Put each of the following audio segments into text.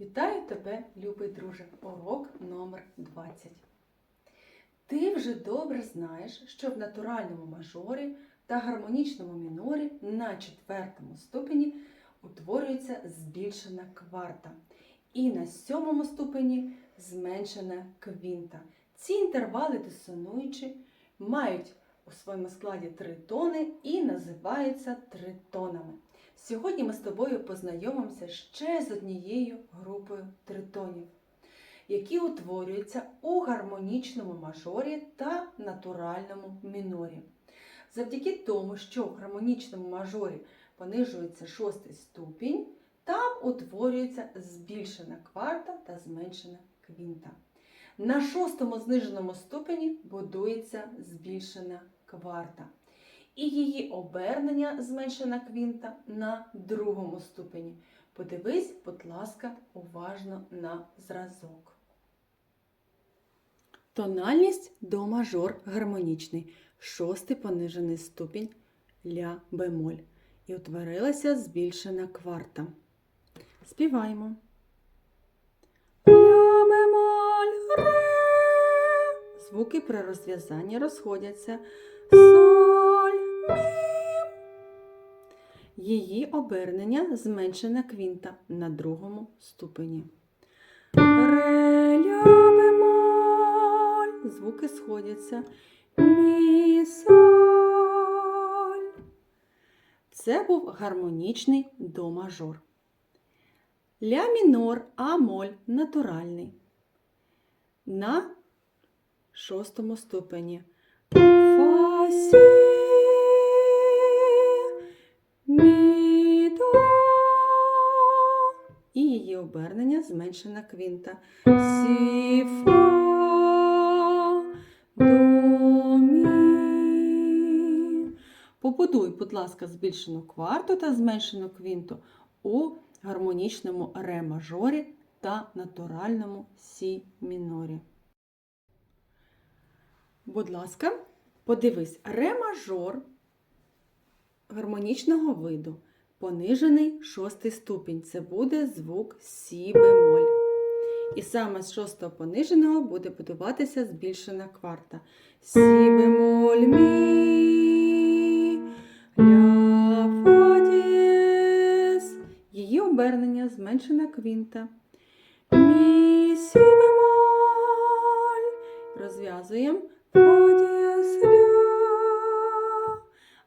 Вітаю тебе, любий друже, урок номер 20. Ти вже добре знаєш, що в натуральному мажорі та гармонічному мінорі на четвертому ступені утворюється збільшена кварта. І на сьомому ступені зменшена квінта. Ці інтервали дисонуючі мають у своєму складі три тони і називаються тритонами. Сьогодні ми з тобою познайомимося ще з однією групою тритонів, які утворюються у гармонічному мажорі та натуральному мінорі. Завдяки тому, що в гармонічному мажорі понижується шостий ступінь, там утворюється збільшена кварта та зменшена квінта. На шостому зниженому ступені будується збільшена кварта і її обернення зменшена квінта на другому ступені. Подивись, будь ласка, уважно на зразок. Тональність до мажор гармонічний, шостий понижений ступінь ля бемоль. І утворилася збільшена кварта. Співаємо. Ля бемоль, ре. Звуки при розв'язанні розходяться. Мі. Її обернення зменшена квінта на другому ступені. Ре, ля, бемоль. Звуки сходяться. Мі, соль. Це був гармонічний до мажор. Ля мінор, амоль натуральний. На шостому ступені. Фа, сі, обернення зменшена квінта. Сі, фа, до, мі. Побудуй, будь ласка, збільшену кварту та зменшену квінту у гармонічному ре мажорі та натуральному сі мінорі. Будь ласка, подивись, ре мажор гармонічного виду. Понижений шостий ступінь. Це буде звук Сі бемоль. І саме з шостого пониженого буде будуватися збільшена кварта. Сі бемоль мі, фа дієс. Її обернення зменшена квінта. Мі, сі бемоль. Розв'язуємо. Фа дієс, ля.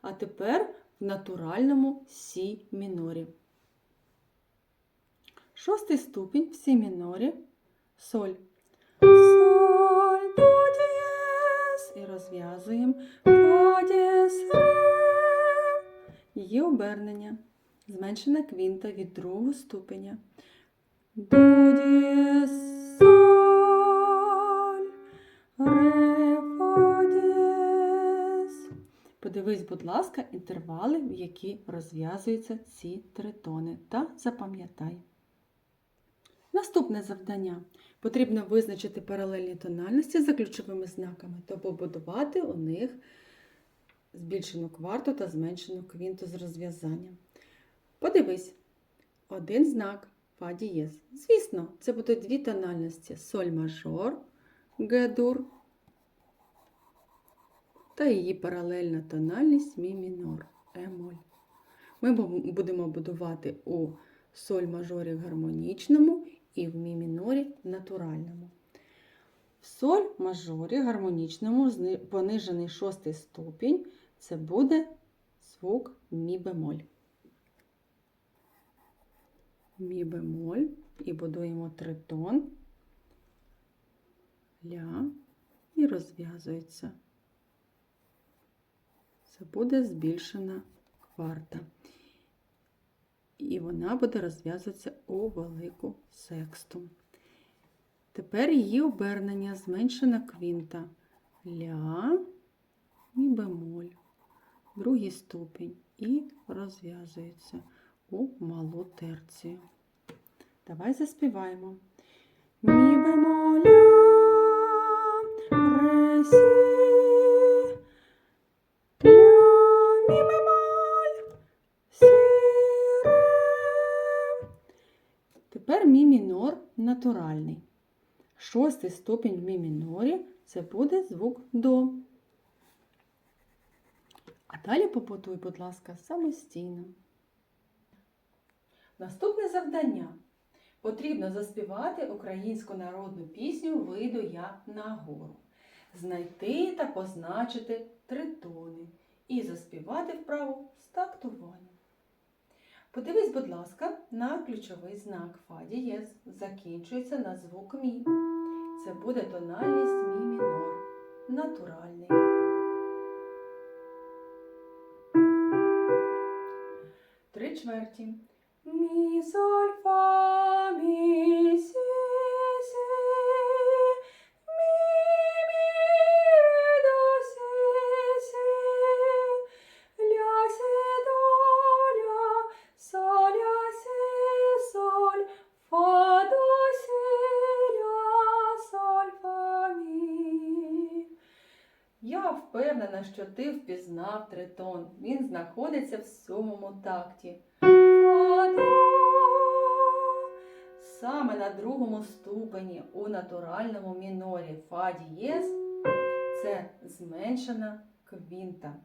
А тепер в натуральному сі мінорі. Шостий ступінь в сі мінорі. Соль. Соль, до дієс. І розв'язуємо. Ре. Її обернення. Зменшена квінта від другого ступеня. До дієс, Подивись, будь ласка, інтервали, в які розв'язуються ці три тони, та запам'ятай. Наступне завдання. Потрібно визначити паралельні тональності за ключовими знаками та побудувати у них збільшену кварту та зменшену квінту з розв'язанням. Подивись, один знак фа дієз. Звісно, це будуть дві тональності соль мажор, ге-дур та її паралельна тональність мі мінор, емоль. Ми будемо будувати у соль мажорі гармонічному і в мі мінорі натуральному. В соль мажорі гармонічному понижений шостий ступінь це буде звук мі бемоль. Мі бемоль і будуємо тритон, ля і розв'язується. Це буде збільшена кварта. І вона буде розв'язуватися у велику сексту. Тепер її обернення зменшена квінта. Ля і бемоль. Другий ступінь. І розв'язується у малу терцію. Давай заспіваємо. Мі бемоль, ля, ре, Тепер мі мінор натуральний. Шостий ступінь в мі мінорі це буде звук до. А далі побудуй, будь ласка, самостійно. Наступне завдання. Потрібно заспівати українську народну пісню Вийду я на гору, знайти та позначити тритони і заспівати вправу з тактуванням. Подивись, будь ласка, на ключовий знак Фа дієс. Закінчується на звук Мі. Це буде тональність Мі мінор. Натуральний. Три чверті. Мі, соль, фа, мі, сі, впевнена, що ти впізнав тритон. Він знаходиться в сьомому такті. Саме на другому ступені у натуральному мінорі фа дієз це зменшена квінта.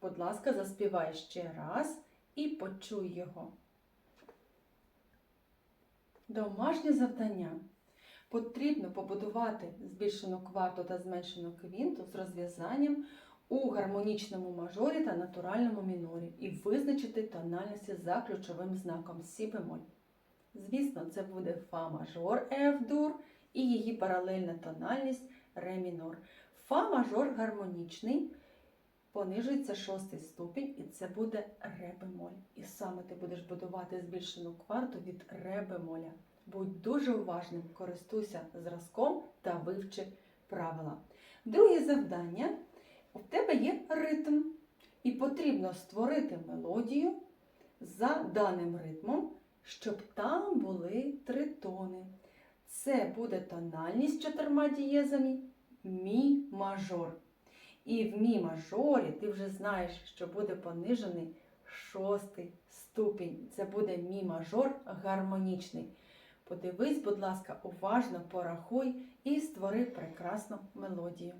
Будь ласка, заспівай ще раз і почуй його. Домашнє завдання. Потрібно побудувати збільшену кварту та зменшену квінту з розв'язанням у гармонічному мажорі та натуральному мінорі і визначити тональності за ключовим знаком Сі бемоль. Звісно, це буде Фа мажор Ф дур і її паралельна тональність Ре мінор. Фа мажор гармонічний, понижується шостий ступінь, і це буде Ре бемоль. І саме ти будеш будувати збільшену кварту від Ре бемоля. Будь дуже уважним, користуйся зразком та вивчи правила. Друге завдання: у тебе є ритм, і потрібно створити мелодію за даним ритмом, щоб там були три тони. Це буде тональність чотирма дієзами мі мажор. І в мі мажорі ти вже знаєш, що буде понижений шостий ступінь. Це буде мі мажор гармонічний. Подивись, будь ласка, уважно порахуй і створи прекрасну мелодію.